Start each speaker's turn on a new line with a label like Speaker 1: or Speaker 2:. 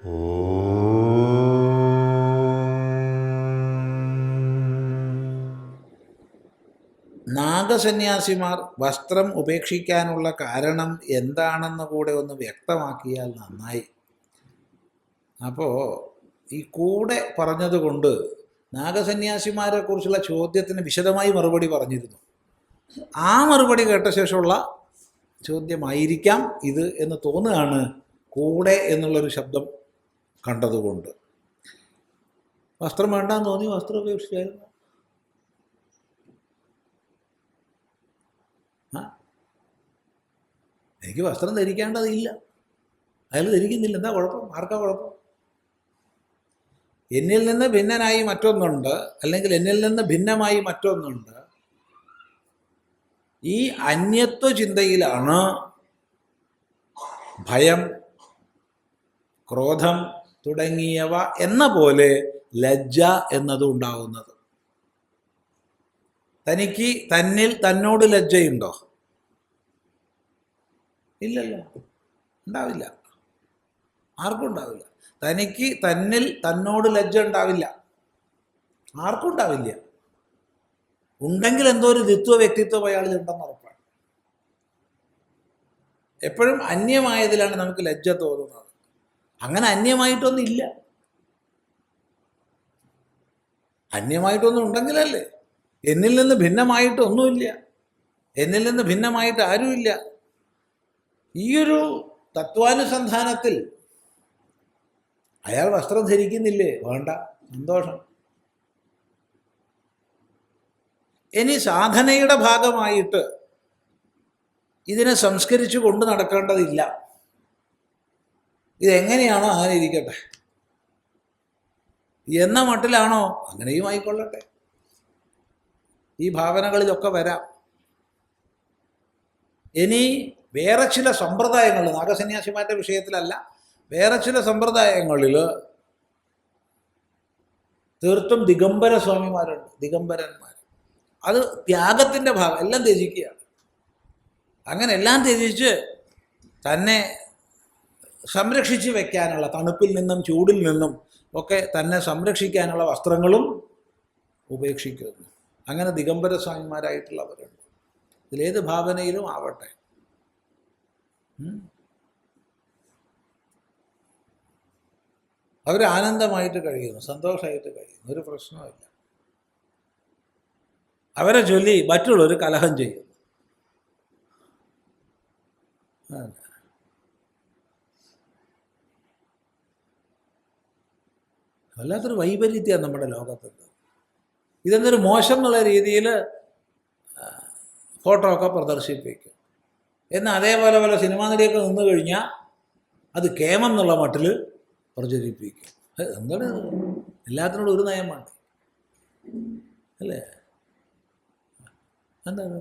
Speaker 1: നാഗസന്യാസിമാർ വസ്ത്രം ഉപേക്ഷിക്കാനുള്ള കാരണം എന്താണെന്ന് കൂടെ ഒന്ന് വ്യക്തമാക്കിയാൽ നന്നായി. അപ്പോൾ ഈ കൂടെ പറഞ്ഞതുകൊണ്ട് നാഗസന്യാസിമാരെ കുറിച്ചുള്ള ചോദ്യത്തിന് വിശദമായി മറുപടി പറഞ്ഞിരുന്നു. ആ മറുപടി കേട്ട ശേഷമുള്ള ചോദ്യമായിരിക്കാം ഇത് എന്ന് തോന്നുകയാണ് കൂടെ എന്നുള്ളൊരു ശബ്ദം കണ്ടതുകൊണ്ട്. വസ്ത്രം വേണ്ടാന്ന് തോന്നി വസ്ത്രം ഉപേക്ഷിച്ചായിരുന്നു എനിക്ക് വസ്ത്രം ധരിക്കേണ്ടതില്ല. അയാൾ ധരിക്കുന്നില്ല. എന്താ കുഴപ്പം? ആർക്കാ കുഴപ്പം? എന്നിൽ നിന്ന് ഭിന്നനായി മറ്റൊന്നുണ്ട് അല്ലെങ്കിൽ എന്നിൽ നിന്ന് ഭിന്നമായി മറ്റൊന്നുണ്ട്. ഈ അന്യത്വ ചിന്തയിലാണ് ഭയം ക്രോധം തുടങ്ങിയവ എന്ന പോലെ ലജ്ജ എന്നതും ഉണ്ടാവുന്നത്. തനിക്ക് തന്നിൽ തന്നോട് ലജ്ജയുണ്ടോ? ഇല്ലല്ലോ. ഉണ്ടാവില്ല. ആർക്കും ഉണ്ടാവില്ല. തനിക്ക് തന്നിൽ തന്നോട് ലജ്ജ ഉണ്ടാവില്ല. ആർക്കും ഉണ്ടാവില്ല. ഉണ്ടെങ്കിൽ എന്തോ ഒരു ദ്വിത്വ വ്യക്തിത്വം അയാളിൽ ഉണ്ടെന്ന് ഉറപ്പാണ്. എപ്പോഴും അന്യമായതിലാണ് നമുക്ക് ലജ്ജ തോന്നുന്നത്. അങ്ങനെ അന്യമായിട്ടൊന്നുമില്ല അന്യമായിട്ടൊന്നും ഉണ്ടെങ്കിലല്ലേ? എന്നിൽ നിന്ന് ഭിന്നമായിട്ടൊന്നുമില്ല എന്നിൽ നിന്ന് ഭിന്നമായിട്ട് ആരുമില്ല. ഈയൊരു തത്വാനുസന്ധാനത്തിൽ അയാൾ വസ്ത്രം ധരിക്കുന്നില്ലേ? വേണ്ട. സന്തോഷം. ഇനി സാധനയുടെ ഭാഗമായിട്ട് ഇതിനെ സംസ്കരിച്ചു കൊണ്ട് നടക്കേണ്ടതില്ല. ഇതെങ്ങനെയാണോ അങ്ങനെ ഇരിക്കട്ടെ. എന്ന മട്ടിലാണോ? അങ്ങനെയും ആയിക്കൊള്ളട്ടെ. ഈ ഭാവനകളിലൊക്കെ വരാം. ഇനി വേറെ ചില സമ്പ്രദായങ്ങൾ നാഗസന്യാസിമാരുടെ വിഷയത്തിലല്ല വേറെ ചില സമ്പ്രദായങ്ങളിൽ തീർത്തും ദിഗംബര സ്വാമിമാരുണ്ട് ദിഗംബരന്മാർ അത് ത്യാഗത്തിന്റെ ഭാഗം എല്ലാം ത്യജിക്കുകയാണ്. അങ്ങനെ എല്ലാം ത്യജിച്ച് തന്നെ സംരക്ഷിച്ച് വെക്കാനുള്ള തണുപ്പിൽ നിന്നും ചൂടിൽ നിന്നും ഒക്കെ തന്നെ സംരക്ഷിക്കാനുള്ള വസ്ത്രങ്ങളും ഉപേക്ഷിക്കുന്നു. അങ്ങനെ ദിഗംബര സ്വാമിമാരായിട്ടുള്ളവരുണ്ട്. ഇതിലേത് ഭാവനയിലും ആവട്ടെ. അവർ ആനന്ദമായിട്ട് കഴിയുന്നു സന്തോഷമായിട്ട് കഴിയുന്നു ഒരു പ്രശ്നമില്ല അവരെ ചൊല്ലി മറ്റുള്ളവർ കലഹം ചെയ്യുന്നു. വല്ലാത്തൊരു വൈപരീത്യമാണ് നമ്മുടെ ലോകത്തുള്ളത് ഇതെന്നൊരു മോശം എന്നുള്ള രീതിയിൽ ഫോട്ടോ ഒക്കെ പ്രദർശിപ്പിക്കും. എന്നാൽ അതേപോലെ പോലെ സിനിമാ നടിയൊക്കെ നിന്ന് കഴിഞ്ഞാൽ അത് കേമം എന്നുള്ള മട്ടിൽ പ്രചരിപ്പിക്കും. എന്താണ്? എല്ലാത്തിനോടും ഒരു നയമാണ് അല്ലേ? എന്താണ്?